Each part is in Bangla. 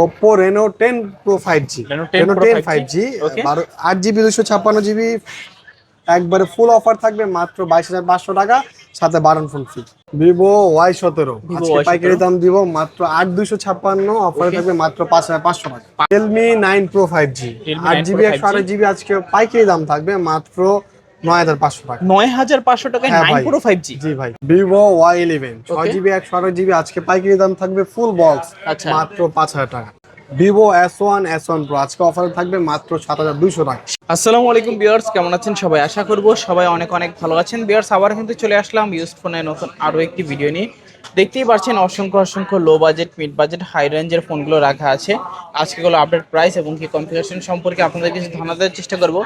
Oppo Reno ten pro five G Reno ten five G বারো আট জিবি দুশো ছাপ্পান্ন জিবি একবারে ফুল অফার থাকবে মাত্র বাইশ হাজার পাঁচশো টাকা সাথে বারণ ফোন ফ্রি ভিভো ওয়াই সতেরো আজকে পাইকারি দাম দিব মাত্র আট দুশো ছাপ্পান্ন অফারে থাকবে মাত্র পাঁচ হাজার পাঁচশো টাকা। Realme nine pro five G আট জিবি একশো 5G আঠাশ জিবি আজকে পাইকারি দাম থাকবে মাত্র নয় হাজার পাঁচশো টাকা। টাকায় হ্যাঁ। জি ভাই। আজকে পাইকারি দাম থাকবে ফুল বক্স আচ্ছা। মাত্র পাঁচ হাজার টাকা। Vivo S one S one pro আজকে অফারে থাকবে মাত্র সাত হাজার টাকা। আসসালামু আলাইকুম বিয়ার্স কেমন আছেন সবাই? আশা করব সবাই অনেক অনেক ভালো আছেন। বিয়ার্স আবার কিন্তু চলে আসলাম ইউজ ফোনের নতুন আরও একটি ভিডিও নিয়ে। দেখতেই পাচ্ছেন অসংখ্য অসংখ্য low budget mid budget high রেঞ্জের ফোনগুলো রাখা আছে। আজকেগুলো আপডেট প্রাইস এবং কি কনফিগারেশন সম্পর্কে আপনাদের কিছু ধারণা দেওয়ার চেষ্টা করব।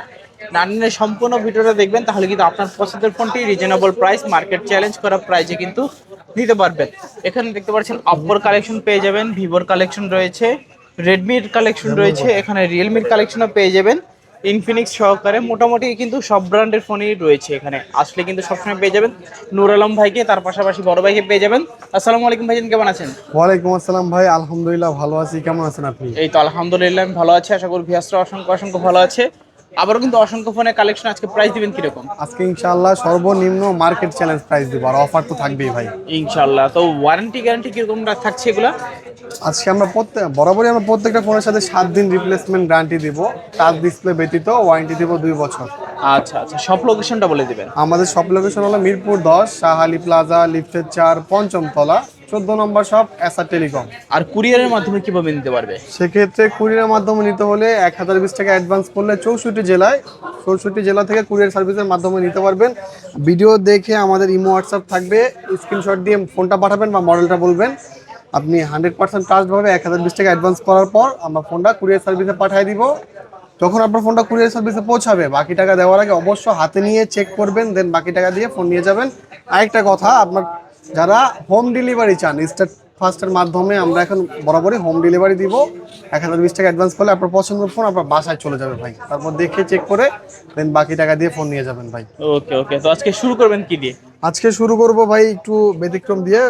নানিনের সম্পূর্ণ ভিডিওটা দেখবেন তাহলে কিন্তু আপনার পছন্দের ফোনটি রিজনেবল প্রাইস মার্কেট চ্যালেঞ্জ করা প্রাইসে কিন্তু নিতে পারবেন। এখানে দেখতে পাচ্ছেন অপ্পোর কালেকশন পেয়ে যাবেন ভিভোর কালেকশন রয়েছে রেডমির কালেকশন রয়েছে এখানে রিয়েলমির কালেকশনও পেয়ে যাবেন। ইনফিনিক্স সহকারে মোটামুটি কিন্তু সব ব্র্যান্ডের ফোনই রয়েছে এখানে। আসলে কিন্তু সবসময় পেয়ে যাবেন নূর আলম ভাইকে তার পাশাপাশি বড় ভাইকে পেয়ে যাবেন। আসসালামু আলাইকুম ভাইজান কেমন আছেন? ওয়ালাইকুম আসসালাম ভাই আলহামদুলিল্লাহ ভালো আছি। কেমন আছেন আপনি? এই তো আলহামদুলিল্লাহ আমি ভালো আছি। আশা করি ভিয়াসরা অসংখ্য অসংখ্য ভালো আছে। আবারও কিন্তু অসংখ্য ফোনের কালেকশন আজকে প্রাইস দিবেন কীরকম? আজকে ইনশাআল্লাহ সর্বনিম্ন মার্কেট চ্যালেঞ্জ প্রাইস দিব আর অফার তো থাকবেই ভাই। ইনশাল্লাহ তো ওয়ারেন্টি গ্যারান্টি কীরকম থাকছে এগুলা? আজকে আমরা প্রত্যেক বরাবরই আমরা প্রত্যেকটা ফোনের সাথে সাত দিন রিপ্লেসমেন্ট গ্যারান্টি দিব। টাচ ডিসপ্লে ব্যতীত ওয়ারেন্টি দিব দুই বছর। আচ্ছা আচ্ছা। সব লোকেশনটা বলে দিবেন। আমাদের সব লোকেশন হলো মিরপুর দশ শাহালি প্লাজা লিফটের চার পঞ্চম তলা চোদ্দ নম্বর শপ এসআর টেলিকম আর কুরিয়ারের মাধ্যমে কীভাবে নিতে পারবে? সেক্ষেত্রে কুরিয়ারের মাধ্যমে নিতে হলে এক হাজার বিশ টাকা অ্যাডভান্স করলে চৌষট্টি জেলায় চৌষট্টি জেলা থেকে কুরিয়ার সার্ভিসের মাধ্যমে নিতে পারবেন। ভিডিও দেখে আমাদের ইমো হোয়াটসঅ্যাপ থাকবে স্ক্রিনশট দিয়ে ফোনটা পাঠাবেন বা মডেলটা বলবেন। আপনি হান্ড্রেড পার্সেন্ট ট্রাস্টভাবে এক হাজার বিশ টাকা অ্যাডভান্স করার পর আমরা ফোনটা কুরিয়ার সার্ভিসে পাঠিয়ে দিব। যখন আপনার ফোনটা কুরিয়ার সার্ভিসে পৌঁছাবে বাকি টাকা দেওয়ার আগে অবশ্য হাতে নিয়ে চেক করবেন দেন বাকি টাকা দিয়ে ফোন নিয়ে যাবেন। আরেকটা কথা আপনার যারা হোম ডেলিভারি চান স্টার্ট ফার্স্টের মাধ্যমে আমরা এখন বরাবরই হোম ডেলিভারি দিব। এক হাজার বিশ টাকা অ্যাডভান্স করলে আপনার পছন্দের ফোন আপনার বাসায় চলে যাবে ভাই। তারপর দেখে চেক করে দেন বাকি টাকা দিয়ে ফোন নিয়ে যাবেন ভাই। ওকে ওকে তো আজকে শুরু করবেন কি দিয়ে? আজকে শুরু করব ভাই একটু ব্যতিক্রম দিয়ে।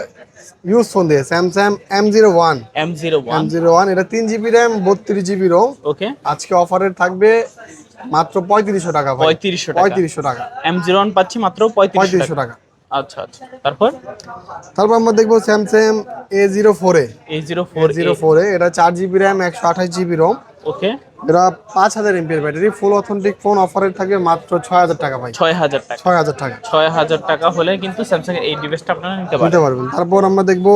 ইউজ ফোন দিয়ে Samsung M zero one M zero one M zero one এটা তিন জিবি র্যাম বত্রিশ জিবি রোম ওকে আজকে অফারের থাকবে মাত্র পঁয়ত্রিশশো টাকা পঁয়ত্রিশশো টাকা। পঁয়ত্রিশশো টাকা। এম জিরো ওয়ান পাচ্ছি মাত্র পঁয়ত্রিশশো টাকা। আচ্ছা আচ্ছা। তারপর? তারপর আমরা দেখব Samsung A zero four A zero four zero four A এটা চার জিবি র্যাম একশো আঠাশ জিবি রম ওকে এটা পাঁচ হাজার এমপির ব্যাটারি ফুল অথেন্টিক ফোন অফারের থাকে মাত্র ছয় হাজার টাকা ভাই। ছয় হাজার টাকা। ছয় হাজার টাকা। ছয় হাজার টাকা হলে কিন্তু স্যামসাং এর এই ডিভাইসটা আপনারা নিতে পারেন নিতে পারবেন। তারপর আমরা দেখব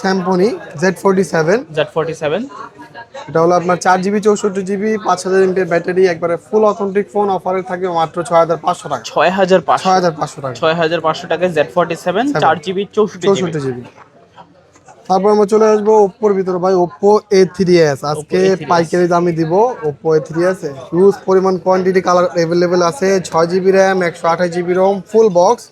স্যামপনি Z forty seven Z forty seven এটা হলো আপনার চার জিবি চৌষট্টি জিবি পাঁচ হাজার এমপির ব্যাটারি একবারে ফুল অথেন্টিক ফোন অফারে থাকে মাত্র ছয় হাজার পাঁচশো টাকা। ছয় হাজার পাঁচশো। ছয় হাজার পাঁচশো টাকা। ছয় হাজার পাঁচশো টাকা জেড ফোর্টি সেভেন চার জিবি চৌষট্টি চৌষট্টি জিবি তারপর আমরা চলে আসব ওপ্পোর ভিতরে। ভাই ওপ্পো এ থ্রি এস আজকে পাইকারি দামে দিব Oppo A three S huge পরিমাণ কোয়ান্টিটি কালার অ্যাভেলেবেল আছে ছয় জিবি র্যাম একশো আঠাশ জিবি রোম ফুল বক্স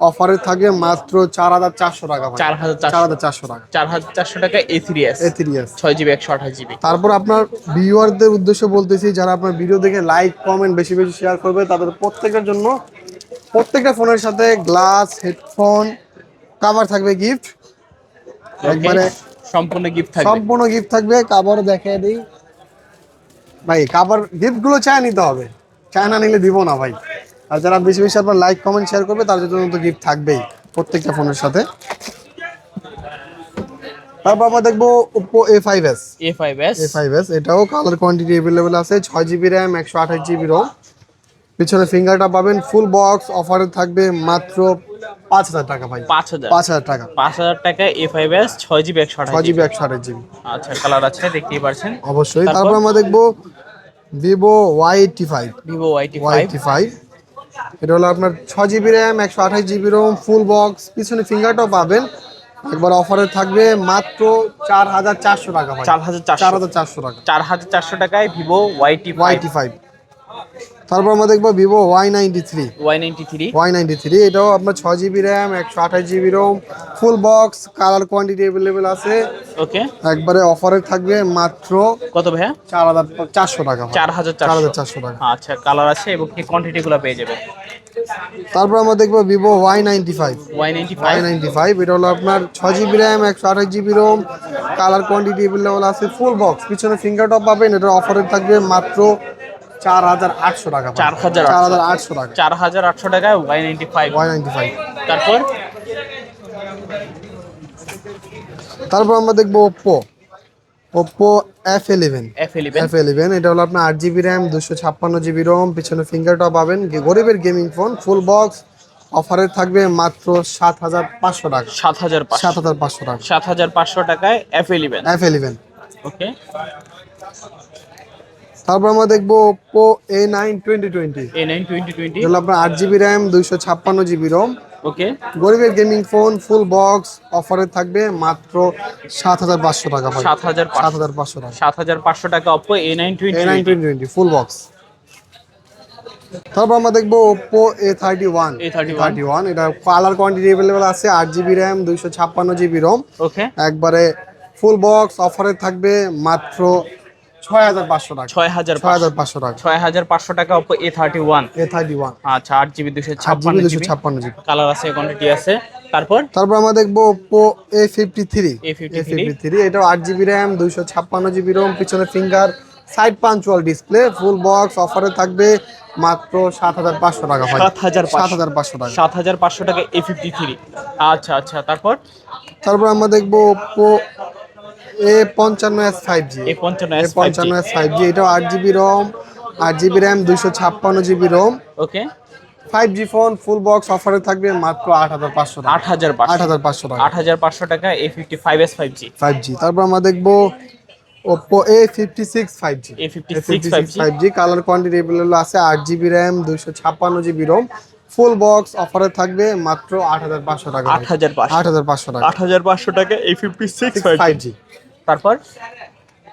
অফারে থাকবে মাত্র চার হাজার চারশো টাকা চার হাজার চার হাজার চারশো টাকা। চার হাজার চারশো টাকা A three S A three S ছয় জিবি একশো আঠাশ জিবি তারপর আপনার ভিউয়ারদের উদ্দেশ্যে বলতেছি যারা আপনার ভিডিও দেখে লাইক কমেন্ট বেশি বেশি শেয়ার করবে তাদের প্রত্যেকের জন্য প্রত্যেকটা ফোনের সাথে গ্লাস হেডফোন কাভার থাকবে গিফট একবারে সম্পূর্ণ গিফট থাকবে। সম্পূর্ণ গিফট থাকবে কাভার দেখিয়ে দিই। ভাই কাভার গিফটগুলো চায় নিতে হবে। চায় না নিলে দিব না ভাই। আর যারা বেশি বেশি আপনার লাইক কমেন্ট শেয়ার করবে তার জন্য তো গিফট থাকবেই প্রত্যেকটা ফোনের সাথে। তারপর আমরা দেখব Oppo A five S A five S A five S এটাও কালার কোয়ান্টিটি অ্যাভেলেবেল আছে ছয় জিবি র্যাম একশো আঠাশ জিবি রোম পিছনে ফিঙ্গারটা পাবেন ফুল বক্স অফারে থাকবে মাত্র পাঁচ হাজার টাকা ভাই। পাঁচ হাজার। পাঁচ হাজার টাকা। পাঁচ হাজার টাকা এ ফাইভ এস ছয় জিবি একশো ছয় জিবি একশো আঠাশ জিবি আচ্ছা কালার আছে দেখতেই পারছেন। অবশ্যই। তারপর? আমরা দেখব Vivo Y eighty five Vivo Y T Y five five এটা হলো আপনার ছয় জিবি র্যাম একশো আঠাশ জিবি রোম ফুল বক্স পিছনে ফিঙ্গারটাও পাবেন। একবার অফারে থাকবে মাত্র চার হাজার চারশো টাকা চার হাজার চার হাজার চারশো টাকা। চার হাজার চারশো টাকায় Vivo Y T Y five five তারপর আমরা দেখব Vivo Y ninety three Y ninety three Y ninety three এটাও আপনার ছয় জিবি র্যাম একশো আঠাশ GB ROM full box colour quantity available আছে। ওকে একবারে অফারে থাকবে মাত্র কত ভাইয়া? চার হাজার চারশো টাকা চার হাজার চার হাজার চারশো টাকা। আচ্ছা কালার আছে এবং কি কোয়ান্টিটি গুলো পেয়ে যাবে। তারপর আমরা দেখব Vivo Y ninety five Y ninety Y five ninety five এটা হলো আপনার ছয় জিবি র্যাম একশো আঠাশ GB ROM colour quantity available আছে ফুল বক্স পিছনে ফিঙ্গার টপ পাবেন এটা অফারে থাকবে মাত্র চার হাজার আটশো টাকা ভাই। 4,800 চার হাজার আটশো টাকা। চার হাজার আটশো টাকায় Y ninety five Y ninety five তারপর? তারপর আমরা দেখব Oppo Oppo F eleven F eleven F eleven এটা হলো আপনার আট জিবি র্যাম দুশো ছাপ্পান্ন জিবি রোম পিছনে ফিঙ্গার টপ পাবেন গরিবের গেমিং ফোন ফুল বক্স অফারে থাকবে মাত্র সাত হাজার পাঁচশো টাকা। সাত হাজার সাত হাজার পাঁচশো টাকা। সাত হাজার পাঁচশো টাকায় F eleven F eleven okay তারপর আমরা দেখব Oppo A nine twenty twenty A nine twenty twenty আপনার আট জিবি র্যাম দুইশো ছাপ্পান্ন জিবি রোম ওকে গরিবের গেমিং ফোন ফুল বক্স অফারে থাকবে মাত্র সাত হাজার পাঁচশো টাকা সাত হাজার সাত হাজার পাঁচশো টাকা। সাত হাজার পাঁচশো টাকা Oppo A nine twenty nine twenty twenty full box তারপর আমরা দেখব Oppo A thirty one A31 thirty one এটা কালার কোয়ান্টিটি অ্যাভেলেবেল আছে আট জিবি র্যাম দুইশো ছাপ্পান্ন জিবি রোম ওকে একবারে ফুল বক্স অফারে থাকবে মাত্র ছয় হাজার পাঁচশো টাকা। ছয় হাজার ছয় হাজার পাঁচশো টাকা। ছয় হাজার পাঁচশো টাকা A thirty one A thirty one আচ্ছা আট জিবি দুশো ছাপ্পান্ন দুশো ছাপ্পান্ন জিবি কালার আছে কোয়ান্টিটি আছে। তারপর? তারপর আমরা দেখব A fifty three A53 three এটাও আট জিবি র্যাম দুইশো ছাপ্পান্ন জিবি রোম পিছনে ফিঙ্গার সাইড পাঞ্চুয়াল ডিসপ্লে ফুল বক্স অফারে থাকবে মাত্র সাত হাজার পাঁচশো টাকা ভাই 7,500 সাত হাজার পাঁচশো টাকা। সাত হাজার পাঁচশো টাকা এ ফিফটি থ্রি আচ্ছা আচ্ছা তারপর? তারপর আমরা দেখব ওপ্পো এ পঞ্চান্ন এস ফাইভ জি এ পঞ্চান্ন এস ফাইভ জি এটাও আট জিবি রোম আট জিবি র্যাম দুইশো ছাপ্পান্ন GB ROM okay five G phone full box অফারে থাকবে মাত্র আট হাজার পাঁচশো আট হাজার আট হাজার পাঁচশো টাকা। আট হাজার পাঁচশো টাকা A fifty five S five G five G তারপর আমরা দেখব Oppo A fifty six five G A fifty six five G colour quantity আছে আট জিবি র্যাম দুইশো ছাপ্পান্ন জিবি রোম ফুল বক্স অফারে থাকবে মাত্র আট হাজার পাঁচশো টাকা আট হাজার আট হাজার পাঁচশো টাকা। আট হাজার পাঁচশো টাকা A fifty six five G তারপর?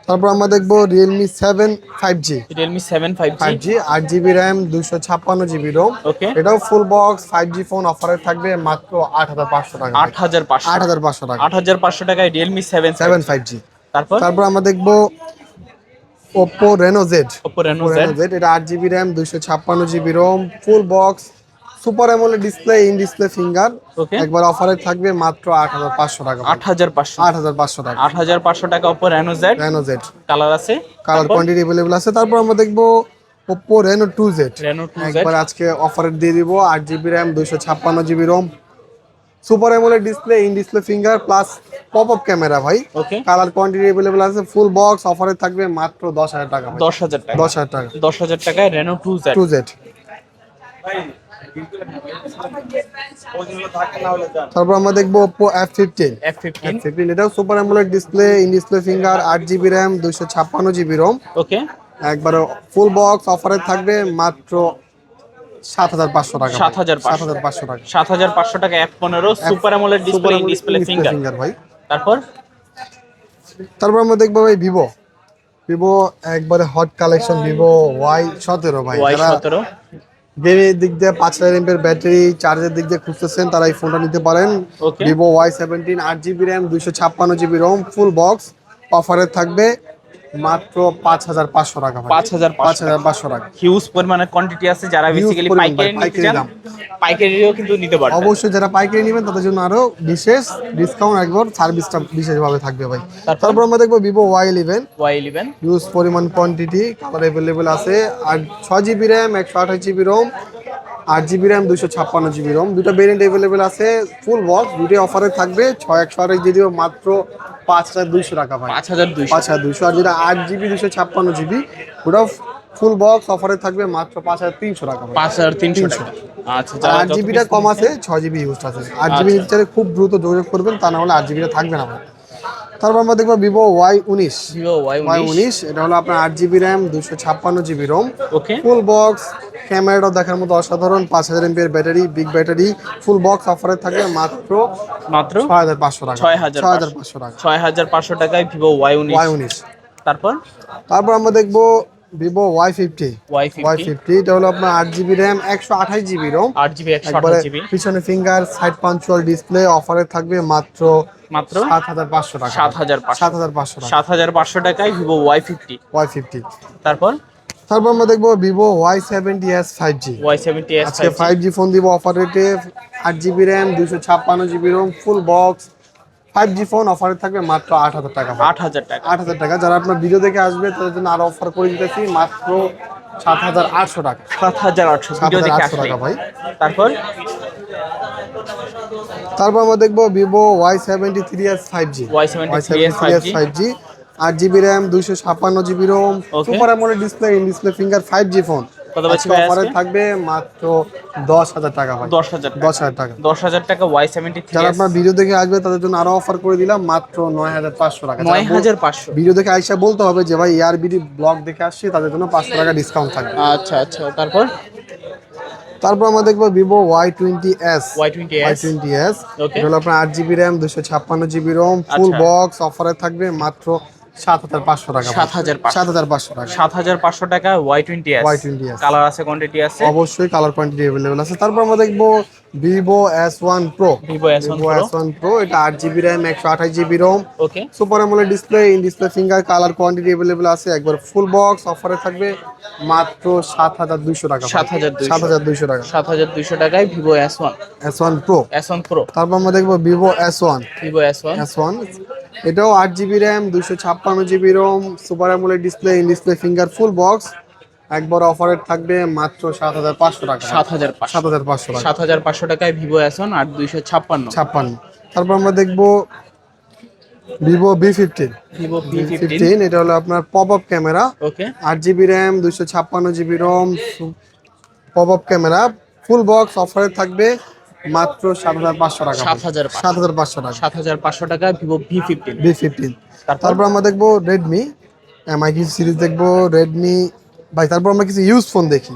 তারপর আমরা দেখব Realme seven five G Realme seven five G আট জিবি র্যাম দুইশো ছাপ্পান্ন জিবি রোম ওকে এটাও full box five G phone অফারে থাকবে মাত্র আট হাজার পাঁচশো টাকা আট হাজার পাঁচশো। আট হাজার পাঁচশো টাকা। আট হাজার পাঁচশো টাকায় Realme seven seven five G তারপর? তারপর আমরা দেখব Oppo Reno Z Oppo Reno Z এটা আট জিবি র্যাম দুইশো ছাপ্পান্ন GB ROM full box super AMOLED display in display finger একবার অফারে থাকবে মাত্র আট হাজার পাঁচশো টাকা আট হাজার পাঁচশো। আট হাজার পাঁচশো টাকা। আট হাজার পাঁচশো টাকা Oppo Reno Z Reno Z colour আছে? কালার কোয়ান্টিটি অ্যাভেলেবল আছে। তারপর আমরা দেখব two Z Reno two Z একবার আজকে অফারে দিয়ে দিব আট জিবি র্যাম দুইশো ছাপ্পান্ন GB ROM super AMOLED display in display finger plus pop up camera ভাই কালার কোয়ান্টিটি অ্যাভেলেবল আছে ফুল বক্স অফারে থাকবে মাত্র দশ হাজার টাকা ভাই। দশ হাজার টাকা। দশ হাজার টাকা। দশ হাজার টাকায় Reno two Z two Z তারপর আমরা দেখব ফিফটিন এফ ফিফটিন ফিফটিন এটাও super AMOLED display in display finger আট জিবি র্যাম দুইশো ছাপ্পান্ন জিবি রোম ওকে একবারে ফুল বক্স অফারে থাকবে মাত্র সাত হাজার পাঁচশো টাকা 7,500 সাত হাজার পাঁচশো। টাকা। সাত হাজার পাঁচশো টাকা এফ পনেরো super AMOLED display display finger ভাই। তারপর? তারপর আমরা দেখব ভাই ভিভো ভিভো একবারে হট কালেকশন ভিভো ওয়াই সতেরো ভাই। ওয়াই সতেরো। গেমের দিক দিয়ে পাঁচ হাজার এমপের ব্যাটারি চার্জের দিক দিয়ে খুঁজতেছেন তারা এই ফোনটা নিতে পারেন। ভিভো ওয়াই সেভেন্টিন আট জিবি র্যাম দুইশো ছাপ্পান্ন জিবি রোম ফুল বক্স অফারে থাকবে। মাত্র পাঁচ হাজার পাঁচশো টাকা পাঁচ হাজার পাঁচ হাজার পাঁচশো টাকা। হিউজ পরিমাণে কোয়ান্টিটি আছে যারা বেসিক্যালি পাইকারি নিতে চান। পাইকারিও কিন্তু নিতে পারবেন। অবশ্যই যারা পাইকারি নেবেন তাদের জন্য আরও বিশেষ ডিসকাউন্ট একবার সার্ভিসটা বিশেষভাবে থাকবে ভাই। তারপর? আমরা দেখব Vivo Y eleven Y eleven use পরিমাণ কোয়ান্টিটি কালার অ্যাভেলেবেল আছে। আর ছয় জিবি র্যাম একশো আঠাশ জিবি রোম আট জিবি র্যাম দুশো ছাপ্পান্ন জিবি রোম দুটো ভেরিয়েন্ট অ্যাভেলেবেল আছে ফুল বক্স দুটোই অফারে থাকবে। ছয় একশো দিয়ে দিব মাত্র পাঁচ হাজার দুইশো টাকা ভাই। পাঁচ হাজার দুইশো। পাঁচ হাজার দুইশো। আর যেটা আট জিবি দুশো ছাপ্পান্ন জিবি ওটাও ফুল বক্স অফারে থাকবে মাত্র পাঁচ হাজার তিনশো টাকা পাঁচ হাজার তিনশো আচ্ছা আট জিবিটা কম আছে ছয় জিবি ইউজ আছে। আট জিবি নিতে খুব দ্রুত যোগাযোগ করবেন তা না হলে আট জিবিটা থাকবে না তারপর আমরা দেখব ভিভো ওয়াই উনিশ। ওয়াই উনিশ। এটা হলো আপনার আট জিবি র্যাম দুশো ছাপ্পান্ন জিবি রোম ফুল বক্স ক্যামেরাটাও দেখার মতো অসাধারণ পাঁচ হাজার এমপির battery big battery full box অফারে থাকে মাত্র মাত্র? ছয় হাজার পাঁচশো টাকা। ছয় হাজার ছয় হাজার পাঁচশো টাকা। ছয় হাজার পাঁচশো টাকায় ভিভো ওয়াই উনিশ। ওয়াই উনিশ। তারপর? তারপর আমরা দেখব Vivo Y fifty Y fifty এটা হলো আপনার আট জিবি র্যাম একশো আঠাশ জিবি রোম আট জিবি একবারে পিছনে ফিঙ্গার সাইড পাঞ্চুয়াল ডিসপ্লে অফারে থাকবে মাত্র মাত্র? সাত হাজার পাঁচশো টাকা। সাত হাজার সাত হাজার পাঁচশো সাত হাজার পাঁচশো টাকায় Vivo Y fifty Y fifty তারপর? তারপর আমরা দেখব Vivo Y seventy S five G Y seventy S আজকে ফাইভ জি ফোন দিব অফার রেটে আট জিবি র্যাম দুশো ছাপ্পান্ন GB ROM full box five G phone অফারে থাকবে মাত্র আট হাজার টাকা আট হাজার টাকা। আট হাজার টাকা। যারা আপনার ভিডিও দেখে আসবে তাদের জন্য আরও অফার করে দিতেছি মাত্র সাত হাজার আটশো টাকা। সাত হাজার আটশো সাত ভিডিও হাজার দেখে আটশো টাকা ভাই। তারপর? তারপর আমরা দেখব Vivo Y seventy three S five G Y73s 5G five G আট জিবি র্যাম দুইশো ছাপ্পান্ন GB ROM. Super AMOLED display in display finger five G phone কত পাচ্ছি অফারে? থাকবে মাত্র দশ হাজার টাকা ভাই। দশ হাজার টাকা। দশ হাজার টাকা। দশ হাজার টাকা ওয়াই সেভেন্টি থ্রি যারা আপনার ভিডিও দেখে আসবে তাদের জন্য আরও অফার করে দিলাম মাত্র নয় হাজার পাঁচশো টাকা। ভিডিও দেখে আইসা বলতে হবে যে ভাই ব্লগ দেখে আসছি তাদের জন্য পাঁচশো টাকা ডিসকাউন্ট থাকবে। আচ্ছা আচ্ছা তারপর? তারপর আমরা দেখব Vivo Y twenty S Y twenty S আপনার আট জিবি র্যাম দুশো ছাপ্পান্ন জিবি রোম ফুল আচ্ছা। বক্স অফারে থাকবে মাত্র সাত হাজার পাঁচশো টাকা সাত হাজার সাত হাজার পাঁচশো টাকা। সাত হাজার পাঁচশো টাকা Y twenty S Y20s colour আছে। কোয়ান্টিটি আছে অবশ্যই কালার কোয়ান্টিটি অ্যাভেলেবেল আছে। তারপর আমরা দেখব Vivo S one pro Vivo S one pro এটা আট জিবি র্যাম একশো আঠাশ GB ROM okay super AMOLED display in display finger colour quantity available আছে একবার ফুল বক্স অফারে থাকবে মাত্র সাত হাজার দুইশো টাকা 7,200 সাত হাজার দুইশো। টাকা। সাত হাজার দুইশো টাকায় Vivo S one S one pro S one pro তারপর আমরা দেখব Vivo S one Vivo S one S one এটাও আট জিবি র্যাম দুইশো ছাপ্পান্ন GB ROM super AMOLED display in display finger full box একবার অফারে থাকবে মাত্র সাত হাজার পাঁচশো টাকা। সাত হাজার সাত হাজার পাঁচশো টাকা। সাত হাজার পাঁচশো টাকায় ভিভো এস আর দুইশো ছাপ্পান্ন। ছাপ্পান্ন। তারপর আমরা দেখব Vivo V fifteen Vivo P fifteen এটা হলো আপনার পপ আপ ক্যামেরা ওকে আট জিবি র্যাম দুইশো ছাপ্পান্ন GB ROM pop up camera full box অফারে থাকবে মাত্র সাত হাজার পাঁচশো টাকা। 7,500 সাত হাজার পাঁচশো টাকা। সাত হাজার পাঁচশো টাকা Vivo V fifteen V fifteen তারপর? আমরা দেখব রেডমি এমআই সিরিজ দেখব রেডমি ভাই তারপর আমরা কিছু ইউজ ফোন দেখি।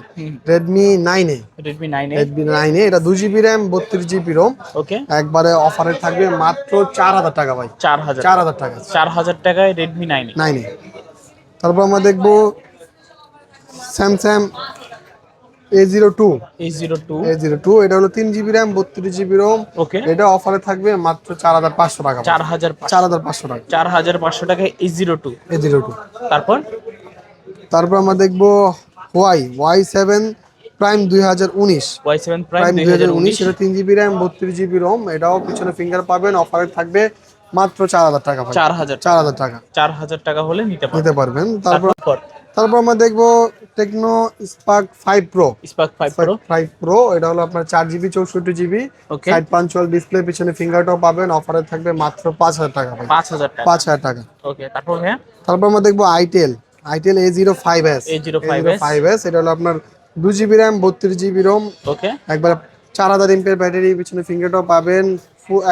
Redmi nine A Redmi nine A Redmi nine A এটা দুই জিবি র্যাম বত্রিশ জিবি রোম ওকে একবারে অফারে থাকবে মাত্র চার হাজার টাকা ভাই। চার হাজার। চার হাজার টাকা। চার হাজার টাকায় Redmi nine A nine A তারপর আমরা দেখব Samsung A zero two eight zero two A zero two এটা হলো তিন জিবি র্যাম বত্রিশ জিবি রোম ওকে এটা অফারে থাকবে মাত্র চার হাজার পাঁচশো টাকা চার হাজার চার হাজার পাঁচশো টাকা। চার হাজার পাঁচশো টাকায় eight zero two A zero two তারপর? তারপর আমরা দেখব ওয়াই ওয়াই সেভেন প্রাইম দুই হাজার উনিশ। ওয়াই সেভেন প্রাইম দুই হাজার উনিশ। এটা তিন জিবি র্যাম বত্রিশ জিবি রোম এটাও পিছনে ফিঙ্গার পাবেন অফারে থাকবে মাত্র চার হাজার টাকা চার হাজার চার হাজার টাকা। চার হাজার টাকা হলে নিতে পারবেন। নিতে পারবেন। তারপর তারপর? আমরা দেখব Tecno Spark five pro Spark five pro five pro এটা হলো আপনার চার জিবি চৌষট্টি জিবি সাইড পাঞ্চুয়াল ডিসপ্লে পিছনে ফিঙ্গারটাও পাবেন অফারে থাকবে মাত্র পাঁচ হাজার টাকা পাঁচ হাজার টাকা। পাঁচ হাজার টাকা। ওকে তারপর তারপর আমরা দেখব itel itel A zero five S A05s five S এটা হলো আপনার দু জিবি র্যাম বত্রিশ জিবি রোম ওকে একবার চার হাজার এমপের ব্যাটারি পিছনে ফিঙ্গারটাও পাবেন।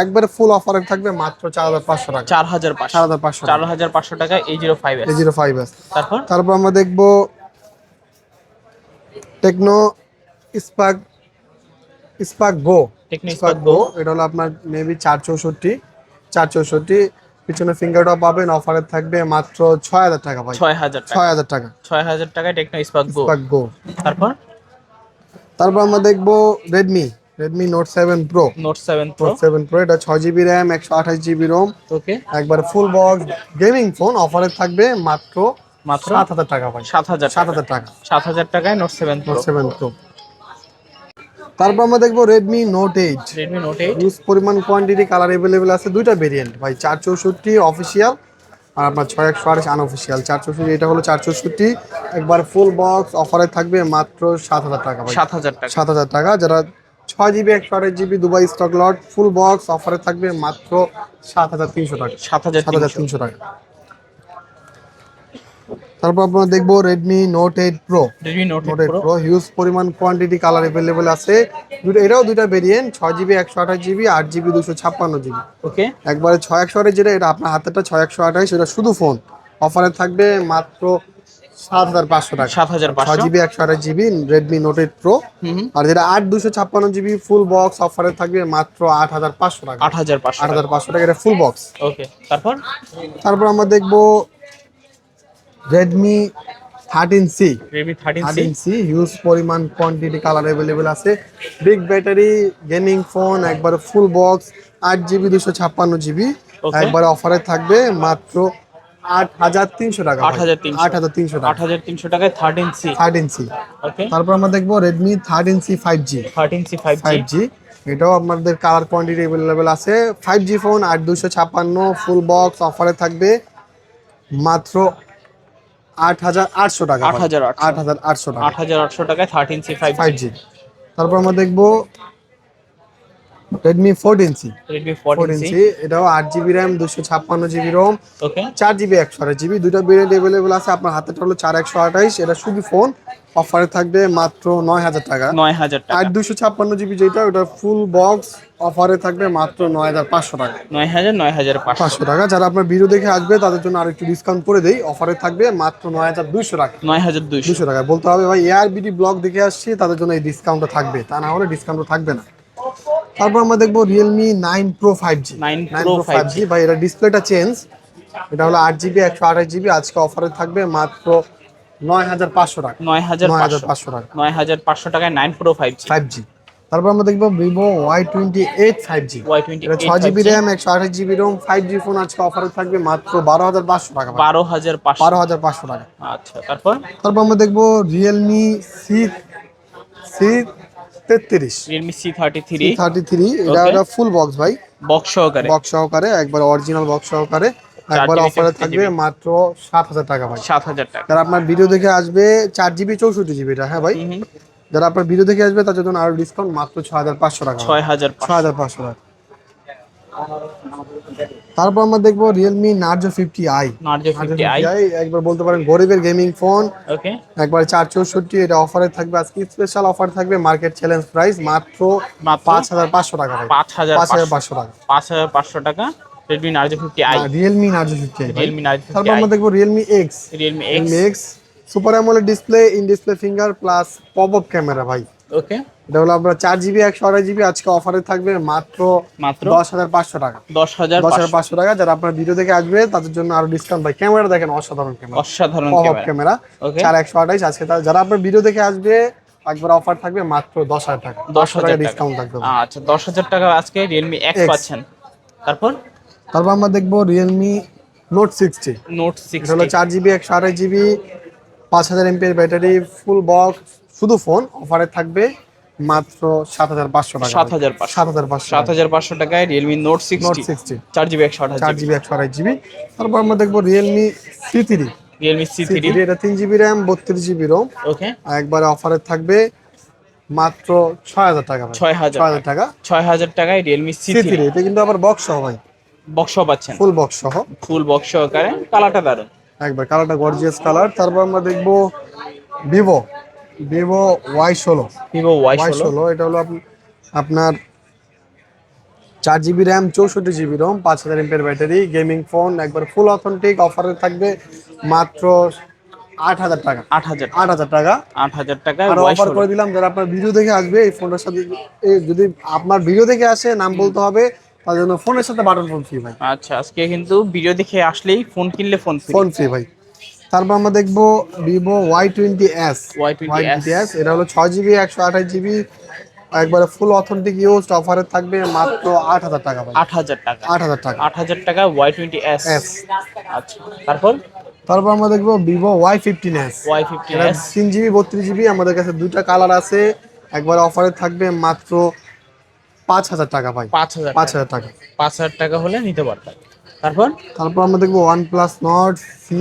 একবারে ফুল অফারে থাকবে মাত্র চার হাজার পাঁচশো টাকা। চার হাজার চার হাজার পাঁচশো চার হাজার পাঁচশো টাকা এই zero five A zero five S তারপর? তারপর আমরা দেখব Tecno Spark Spark Go Tecno Spark Go এটা হলো আপনার মেবি চার চৌষট্টি চার চৌষট্টি। পিছনে ফিঙ্গারটাও পাবেন অফারে থাকবে মাত্র ছয় হাজার টাকা ভাই। ছয় হাজার টাকা। ছয় হাজার টাকা। ছয় হাজার টাকায় Tecno Spark Go Spark Go তারপর? তারপর আমরা দেখব Redmi Redmi Note seven pro Note seven pro Note seven pro এটা ছয় জিবি র্যাম একশো আঠাশ জিবি রোম ওকে একবার ফুল বক্স গেমিং ফোন অফারে থাকবে মাত্র মাত্র সাত হাজার টাকা ভাই। সাত হাজার সাত হাজার টাকা। সাত হাজার টাকায় Note seven Note seven pro তারপর আমরা দেখব Redmi Note eight Redmi Note eight huge পরিমাণ কোয়ান্টিটি কালার অ্যাভেলেবেল আছে দুইটা ভেরিয়েন্ট ভাই চার চৌষট্টি অফিসিয়াল আর আপনার ছয় একশো আঠাশ আনঅফিসিয়াল চার চৌষট্টি এটা হলো চার চৌষট্টি। একবার ফুল বক্স অফারে থাকবে মাত্র সাত হাজার টাকা সাত হাজার টাকা। সাত হাজার টাকা। যারা ছয় জিবি একশো আঠাশ GB Dubai stock lot full box অফারে থাকবে মাত্র সাত হাজার তিনশো টাকা। সাত হাজার সাত হাজার তিনশো টাকা। তারপর আপনারা দেখব Redmi Note eight pro Redmi Note eight pro huge পরিমাণ কোয়ান্টিটি কালার অ্যাভেলেবেল আছে। দুটো এটাও দুইটা ভেরিয়েন্ট ছয় জিবি একশো আঠাশ জিবি আট জিবি দুশো ছাপ্পান্ন জিবি ওকে একবারে ছয় একশো আঠাশ যেটা এটা আপনার হাতেরটা ছয় একশো আঠাশ এটা শুধু ফোন অফারে থাকবে মাত্র সাত হাজার পাঁচশো টাকা। সাত হাজার পাঁচশো। জিবি একশো আঠাশ GB Redmi Note eight pro আর যেটা আট দুশো ছাপ্পান্ন জিবি ফুল বক্স অফারে থাকবে মাত্র আট হাজার পাঁচশো টাকা। আট হাজার পাঁচশো আট হাজার পাঁচশো টাকা এটা ফুল বক্স ওকে তারপর? তারপর আমরা দেখব Redmi thirteen C Redmi thirteen C huge পরিমাণ কোয়ান্টিটি কালার অ্যাভেলেবেল আছে। বিগ ব্যাটারি গেমিং ফোন একবার ফুল বক্স আট জিবি দুশো ছাপ্পান্ন জিবি. একবার অফারে থাকবে মাত্র আট হাজার তিনশো টাকা 8,300 আট হাজার তিনশো। আট হাজার তিনশো টাকায় thirteen C thirteen C okay তারপর আমরা দেখব Redmi thirteen C five G thirteen C five five G এটাও আপনাদের কালার কোয়ান্টিটি অ্যাভেলেবেল আছে। ফাইভ জি ফোন আট দুশো ছাপ্পান্ন ফুল বক্স অফারে থাকবে মাত্র আট হাজার আটশো টাকা 8,800 আট হাজার আটশো। টাকা। আট হাজার আটশো টাকায় thirteen C five five G তারপর আমরা দেখব ফোরটিন ফোরটিন সি সি এটাও আট জিবি র্যাম দুশো ছাপ্পান্ন জিবি রোম ওকে চার জিবি একশো আঠাশ জিবি দুটো ভেরিয়েন্ট অ্যাভেলেবেল আছে। আপনার হাতেটা হলো চার একশো আঠাইশ এটা শুধু ফোন অফারে থাকবে মাত্র নয় হাজার টাকা। নয় হাজার টাকা। আট দুশো ছাপ্পান্ন জিবি যেটা ওটা ফুল বক্স অফারে থাকবে মাত্র নয় হাজার পাঁচশো টাকা। নয় হাজার নয় হাজার পাঁচশো। পাঁচশো টাকা। যারা আপনার ভিডিও দেখে আসবে তাদের জন্য আর একটু ডিসকাউন্ট করে দেই। অফারে থাকবে মাত্র নয় হাজার দুইশো টাকা। নয় হাজার দুইশো। দুশো টাকা। বলতে হবে ভাই এআর বিডি ব্লগ দেখে আসছি তাদের জন্য এই ডিসকাউন্টটা থাকবে। তা না হলে ডিসকাউন্ট থাকবে না। তারপর আমরা দেখব Realme nine pro five G nine pro five G ভাই এটা ডিসপ্লেটা চেঞ্জ এটা হলো আট জিবি একশো আঠাশ জিবি আজকে অফারে থাকবে মাত্র নয় হাজার পাঁচশো টাকা। নয় হাজার নয় হাজার পাঁচশো। টাকা নয় হাজার পাঁচশো টাকায় nine pro five G five G তারপর আমরা দেখব Vivo Y twenty eight five G এটা ছয় জিবি র্যাম একশো আঠাশ GB ROM five G phone আজকে অফারে থাকবে মাত্র বারো হাজার পাঁচশো টাকা। বারো হাজার বারো হাজার পাঁচশো টাকা। আচ্ছা তারপর? তারপর আমরা দেখব রিয়েলমি সি সি তেত্রিশ। Realme C thirty three thirty three এটা একটা ফুল বক্স ভাই। বক্স সহকারে। বক্স সহকারে একবার অরিজিনাল বক্স সহকারে। একবার অফারে থাকবে মাত্র সাত হাজার টাকা ভাই। সাত হাজার টাকা। যারা আপনার ভিডিও দেখে আসবে চার জিবি চৌষট্টি জিবি এটা হ্যাঁ ভাই? যারা আপনার ভিডিও দেখে আসবে তার জন্য আরও ডিসকাউন্ট মাত্র ছ হাজার পাঁচশো টাকা। ছয় হাজার ছ হাজার পাঁচশো টাকা। তারপর আমরা দেখব রিয়েলমি নার্জো ফিফটি আই একবার বলতে পারেন গরিবের গেমিং ফোন ওকে একবার চার চৌষট্টি এটা অফারে থাকবে। আজকে স্পেশাল অফার থাকবে মার্কেট চ্যালেঞ্জ প্রাইস মাত্র পাঁচ হাজার পাঁচশো টাকা পাঁচ হাজার পাঁচ হাজার পাঁচশো টাকা। পাঁচ হাজার পাঁচশো টাকা। Narzo fifty i Realme Narzo fifty i Realme Narzo তারপর আমরা দেখব Realme X Realme X super AMOLED display in display finger plus pop up camera ভাই। ওকে এটা হলো আপনার চার জিবি একশো আড়াই জিবি আজকে অফারে থাকবে মাত্র মাত্র দশ হাজার পাঁচশো টাকা। দশ হাজার দশ হাজার পাঁচশো টাকা যারা আপনার ভিডিও দেখে আসবে তাদের জন্য আরও ডিসকাউন্ট ভাই ক্যামেরা দেখেন অসাধারণ ক্যামেরা অসাধারণ ক্যামেরা চার একশো আঠাইশ আজকে যারা আপনার ভিডিও দেখে আসবে একবার অফার থাকবে মাত্র দশ হাজার টাকা। দশ হাজার ডিসকাউন্ট থাকবে আচ্ছা দশ হাজার টাকা আজকে রিয়েলমি এক্স পাচ্ছেন। তারপর? তারপর আমরা দেখব Realme Note sixty Note six হলো চার জিবি একশো আঠাশ জিবি পাঁচ হাজার এমপিএর ব্যাটারি ফুল বক্স শুধু ফোন অফারে থাকবে মাত্র সাত হাজার পাঁচশো টাকা। 7,500 সাত হাজার পাঁচশো। সাত হাজার পাঁচশো টাকায় Realme Note six Note sixty চার জিবি একশো আঠাশ চার জিবি একশো আঠাশ জিবি তারপর আমরা দেখব Realme C three Realme C three এটা তিন জিবি র্যাম বত্রিশ জিবি রোম ওকে একবারে অফারে থাকবে মাত্র ছয় হাজার টাকা ছয় হাজার হাজার টাকা। ছয় হাজার টাকায় রিয়েলমি সি থ্রি এটা কিন্তু আবার বক্স সহ ভাই। বক্স পাচ্ছেন। ফুল বক্স সহ। ফুল বক্স সহকারে। কালারটা দারুণ একবার কালারটা গর্জিয়াস কালার তারপর আমরা দেখব ভিভো ভিভো ওয়াই ষোলো ভিভো ওয়াই ষোলো এটা হলো আপনার চার জিবি র্যাম চৌষট্টি জিবি রোম পাঁচ হাজার এমপের ব্যাটারি গেমিং ফোন একবার ফুল অথেন্টিক অফারে থাকবে মাত্র আট হাজার টাকা। আট হাজার আট হাজার টাকা। আট হাজার টাকায় আর অফার করে দিলাম যারা আপনার ভিডিও দেখে আসবে এই ফোনটার সাথে যদি আপনার ভিডিও দেখে আসে নাম বলতে হবে তার জন্য ফোনের সাথে বাটন ফোন ফ্রি ভাই। আচ্ছা আজকে কিন্তু ভিডিও দেখে আসলেই ফোন কিনলে ফোন ফ্রি ফোন ফ্রি ভাই। তারপর আমরা দেখব Vivo Y twenty S Y20s S এটা হলো ছয় জিবি একশো আঠাশ জিবি একবারে ফুল অথেন্টিক ইউজ অফারে থাকবে মাত্র আট হাজার টাকা আট হাজার টাকা। আট হাজার টাকা। আট হাজার টাকা ওয়াই টোয়েন্টি এস S আচ্ছা তারপর? তারপর আমরা দেখব Vivo Y fifteen S Y fifty এটা এস তিন জিবি বত্রিশ জিবি আমাদের কাছে দুইটা কালার আছে। একবার অফারে থাকবে মাত্র পাঁচ হাজার টাকা ভাই। পাঁচ হাজার পাঁচ হাজার টাকা। পাঁচ হাজার টাকা হলে নিতে পারতেন তারপর? তারপর আমরা দেখব OnePlus Nord C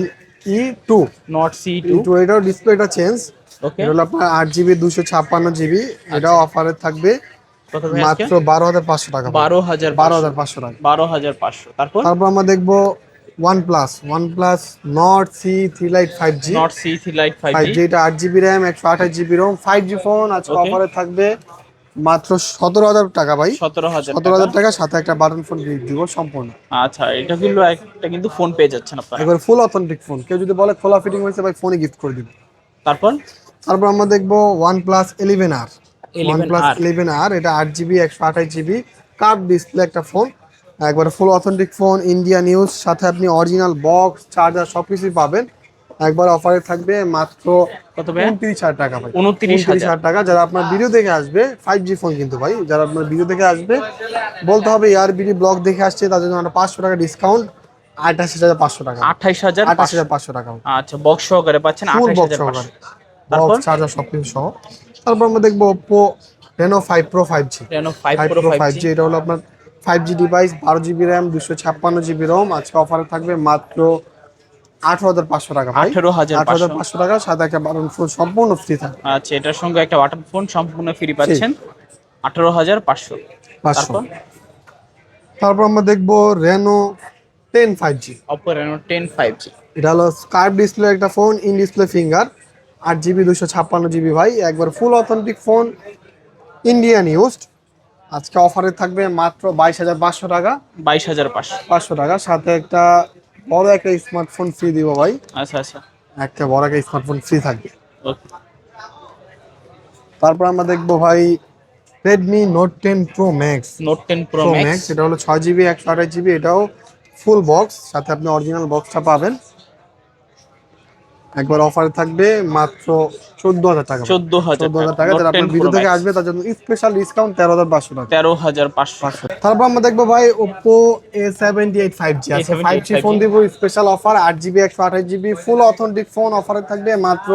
E two Nord C two two এটাও ডিসপ্লেটা চেঞ্জ ওকে এটা হলো আপনার আট জিবি দুশো ছাপ্পান্ন জিবি এটাও অফারে থাকবে। মাত্র বারো হাজার পাঁচশো টাকা। বারো হাজার বারো হাজার পাঁচশো টাকা। বারো হাজার পাঁচশো। তারপর? তারপর আমরা দেখব OnePlus OnePlus Nord C three lite five G Nord C three lite five G এটা আট জিবি র্যাম একশো আঠাশ GB ROM five G phone আজকে. অফারে থাকবে। মাত্র সতেরো হাজার টাকা ভাই। সতেরো হাজার সতেরো হাজার টাকা। সাথে একটা বাটন ফোন দিব সম্পূর্ণ। আচ্ছা এটা কিন্তু একটা কিন্তু ফোন পেয়ে যাচ্ছেন আপনারা। একবার ফুল অথেন্টিক ফোন কেউ যদি বলে খোলা ফিটিং হয়েছে ভাই ফোনে গিফট করে দিব। তারপর? তারপর আমরা দেখব OnePlus eleven R one 11R plus eleven R এটা আট জিবি একশো আঠাশ জিবি কার্ভ ডিসপ্লে একটা ফোন একবার full authentic phone India news সাথে আপনি অরিজিনাল বক্স চার্জার সব কিছুই পাবেন। একবার অফারে থাকবে মাত্র কত ভাইয়া? উনত্রিশ হাজার টাকা ভাই। উনত্রিশ হাজার। টাকা। যারা আপনার ভিডিও দেখে আসবে ফাইভ জি ফোন কিন্তু ভাই। যারা আপনার ভিডিও দেখে আসবে বলতে হবে ইয়ার বিডি ব্লগ দেখে আসছে তার জন্য আমরা পাঁচশো টাকা ডিসকাউন্ট আঠাশ হাজার পাঁচশো টাকা। আঠাইশ হাজার আঠাশ হাজার পাঁচশো টাকা। আচ্ছা বক্স সহকারে পাচ্ছেন ফুল বক্স সহকারে? বক্স চার্জার সব কিছু সহ। তারপর আমরা দেখব Oppo Reno five pro five G Reno five pro five G এটা হলো আপনার ফাইভ জি ডিভাইস বারো জিবি র্যাম দুশো ছাপ্পান্ন জিবি রোম আজকে অফারে থাকবে মাত্র আঠারো হাজার পাঁচশো টাকা আঠারো হাজার হাজার পাঁচশো টাকা একটা ফোন সম্পূর্ণ ফ্রি থাকবে। আচ্ছা এটার সঙ্গে একটা ফোন সম্পূর্ণ ফ্রি পাচ্ছেন। আঠারো হাজার পাঁচশো। পাঁচশো। তারপর? আমরা দেখব Reno ten five G Oppo Reno ten five G এটা হলো ডিসপ্লে একটা ফোন ইন ডিসপ্লে ফিঙ্গার আট জিবি দুশো ছাপ্পান্ন জিবি ভাই। একবার full authentic phone Indian used আজকে অফারে থাকবে মাত্র বাইশ হাজার পাঁচশো টাকা। বাইশ হাজার পাঁচশো। পাঁচশো টাকা। সাথে একটা বড় একটা স্মার্টফোন ফ্রি দিব ভাই। আচ্ছা আচ্ছা। একটা বড় একটা স্মার্টফোন ফ্রি থাকবে। তারপর আমরা দেখব ভাই Redmi Note ten pro max Note ten pro pro max max এটা হলো ছয় জিবি একশো আঠাশ জিবি এটাও ফুল বক্স সাথে আপনি অরিজিনাল বক্সটা পাবেন। একবার অফারে থাকবে মাত্র চোদ্দ হাজার টাকা। চোদ্দ হাজার টাকা যারা আপনার ভিডিও থেকে আসবে তার জন্য স্পেশাল ডিসকাউন্ট তেরো হাজার পাঁচশো টাকা। তেরো হাজার পাঁচশো তারপর আমরা দেখব ভাই Oppo A seventy eight five G আছে। ফাইভ জি ফোন দিব স্পেশাল অফার আট জিবি একশো আঠাশ জিবি ফুল অথেন্টিক ফোন অফারে থাকবে মাত্র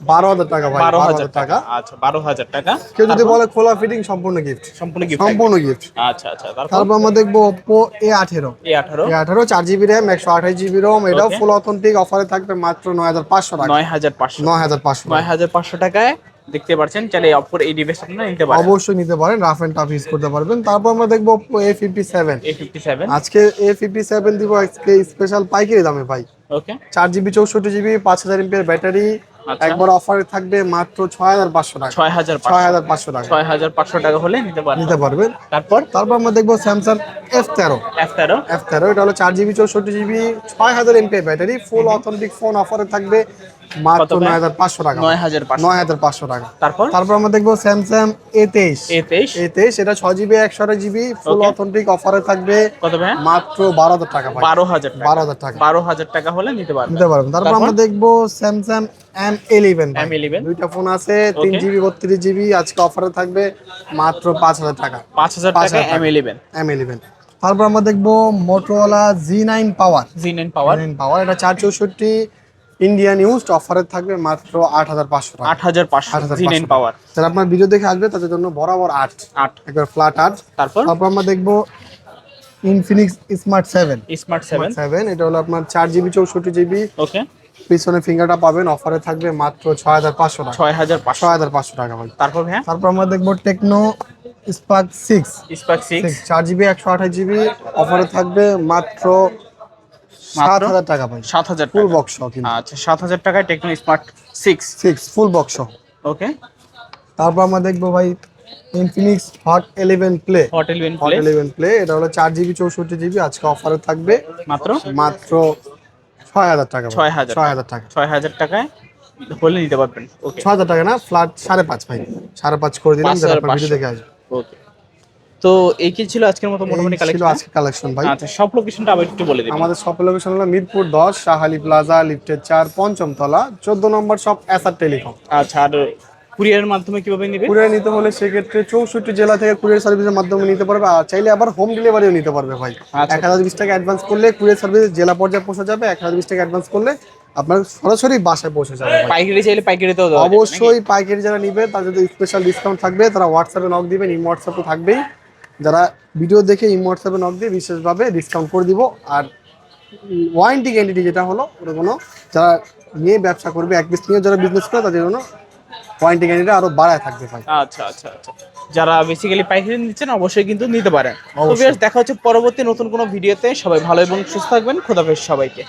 বারো হাজার টাকা ভাই বারো হাজার টাকা। আচ্ছা বারো হাজার টাকা। কেউ যদি বলে খোলা ফিটিং সম্পূর্ণ গিফট সম্পূর্ণ গিফট সম্পূর্ণ গিফট আচ্ছা আচ্ছা তারপর? আমরা দেখব ওপো এ আঠেরো। এ আঠারো? এ আঠারো চার জিবি র্যাম একশো আঠাশ জিবি রোম এটাও ফুল অথেন্টিক অফারে থাকবে মাত্র নয় হাজার পাঁচশো টাকা। নয় হাজার পাঁচশো। নয় হাজার পাঁচশো। নয় হাজার পাঁচশো টাকায় দেখতে পাচ্ছেন চাইলে অপর এই ডিভাইস আপনারা নিতে পারেন। অবশ্যই নিতে পারেন রাফ এন্ড টাফ ইউজ করতে পারবেন। তারপর আমরা দেখব A fifty seven A fifty seven আজকে এ ফিফটি সেভেন দিব আজকে স্পেশাল পাইকারি দামে ভাই। ওকে চার জিবি চৌষট্টি জিবি পাঁচ হাজার এমপির ব্যাটারি। একবার অফারে থাকবে মাত্র ছয় হাজার পাঁচশো টাকা। ছয় হাজার ছয় হাজার পাঁচশো টাকা। ছয় হাজার পাঁচশো টাকা হলে নিতে পারবেন। নিতে পারবেন। তারপর? তারপর আমরা দেখব স্যামসাং এফ তেরো। এফ তেরো? এফ তেরো এটা হলো চার জিবি চৌষট্টি জিবি ছয় হাজার MP battery full authentic phone অফারে থাকবে। মাত্র নয় হাজার পাঁচশো টাকা। নয় হাজার নয় হাজার পাঁচশো টাকা। তারপর? তারপর আমরা দেখব স্যামসাং এ তেইশ। এ তেইশ? এটা ছয় জিবি একশো জিবি ফুল অথেন্টিক অফারে থাকবে। কত ভাই? মাত্র বারো হাজার টাকা বারো হাজার বারো হাজার টাকা। বারো হাজার টাকা হলে নিতে পারবেন। নিতে পারবেন। তারপর আমরা দেখব Samsung M eleven M eleven দুইটা ফোন আছে তিন জিবি বত্রিশ জিবি আজকে অফারে থাকবে মাত্র পাঁচ হাজার টাকা। পাঁচ হাজার টাকা এম ইলেভেন এম ইলেভেন তারপর আমরা দেখব মোটোলা জি নাইন পাওয়ার জি নাইন পাওয়ার পাওয়ার এটা চার চৌষট্টি ইন্ডিয়ান ইউজড অফারে থাকবে মাত্র আট হাজার পাঁচশো আট হাজার পাঁচশো 8,500 জি পাওয়ার যারা আপনার ভিডিও দেখে আসবে তাদের জন্য বরাবর আট। আট। একবার ফ্ল্যাট আট। তারপর? তারপর আমরা দেখব Infinix Smart seven Smart seven seven এটা হলো আপনার চার জিবি চৌষট্টি জিবি ওকে পিছনে ফিঙ্গারটা পাবেন অফারে থাকবে মাত্র ছয় হাজার পাঁচশো টাকা। ছয় হাজার পাঁচশো। ছয় হাজার পাঁচশো টাকা ভাই। তারপর হ্যাঁ তারপর আমরা দেখব Tecno Spark six Spark six চার জিবি একশো আঠাশ জিবি অফারে থাকবে মাত্র সাত হাজার টাকা ভাই সাত হাজার ফুল বক্স আচ্ছা সাত হাজার টাকায় Tecno Smart six six full box okay তারপর আমরা দেখব ভাই Infinix Hot eleven Play Hot Play Play এটা হলো চার জিবি চৌষট্টি জিবি আজকে অফারে থাকবে। মাত্র? মাত্র ছয় হাজার টাকা ছয় হাজার। ছয় হাজার টাকা। ছয় হাজার টাকায় হলে নিতে পারবেন। ছয় হাজার টাকা না ফ্ল্যাট সাড়ে পাঁচ ভাই। সাড়ে পাঁচ করে দিলাম ভিডিও দেখে আসবে ওকে তো এই কি ছিল আজকের মতো মোটামুটি এই ছিল কালেকশন আজকে কালেকশন ভাই। আচ্ছা সব লোকেশনটা আবার একটু বলে দিন। আমাদের শপের লোকেশন হলো মিরপুর দশ শাহালি প্লাজা লিফটের চার পঞ্চম তলা চোদ্দ নম্বর শপ এসআর টেলিকম আচ্ছা আর কুরিয়ারের মাধ্যমে কীভাবে নিবে? কুরিয়ার নিতে হলে সেক্ষেত্রে চৌষট্টি জেলা থেকে কুরিয়ার সার্ভিসের মাধ্যমে নিতে পারবে আর চাইলে আবার হোম ডেলিভারিও নিতে পারবে ভাই। আচ্ছা। এক হাজার বিশ টাকা অ্যাডভান্স করলে কুরিয়ার সার্ভিস জেলা পর্যায়ে পৌঁছে যাবে এক হাজার বিশ টাকা অ্যাডভান্স করলে আপনার সরাসরি বাসায় পৌঁছে যাবে পাইকারি চাইলে পাইকারিতেও দেওয়া অবশ্যই পাইকারি যারা নিবে তাদের স্পেশাল ডিসকাউন্ট থাকবে তারা হোয়াটসঅ্যাপে নক দিবেন ইম হোয়াটসঅ্যাপে থাকবেই। যারা ভিডিও দেখে ইম হোয়াটসঅ্যাপে নক দিয়ে বিশেষভাবে ডিসকাউন্ট করে দিব। আর ওয়ারেন্টি গ্যারেন্টি যেটা হলো ওটা কোনো যারা নিয়ে ব্যবসা করবে এক পিস নিয়ে যারা বিজনেস করে তাদের জন্য ওয়ারেন্টি গ্যারেন্টি আরও বাড়ায় থাকবে ভাই আচ্ছা আচ্ছা আচ্ছা। যারা বেসিক্যালি পাইকারি নিচ্ছেন অবশ্যই কিন্তু নিতে পারেন। অবশ্যই। দেখা হচ্ছে পরবর্তী নতুন কোনো ভিডিওতে সবাই ভালো এবং সুস্থ থাকবেন। খোদাফেজ সবাইকে।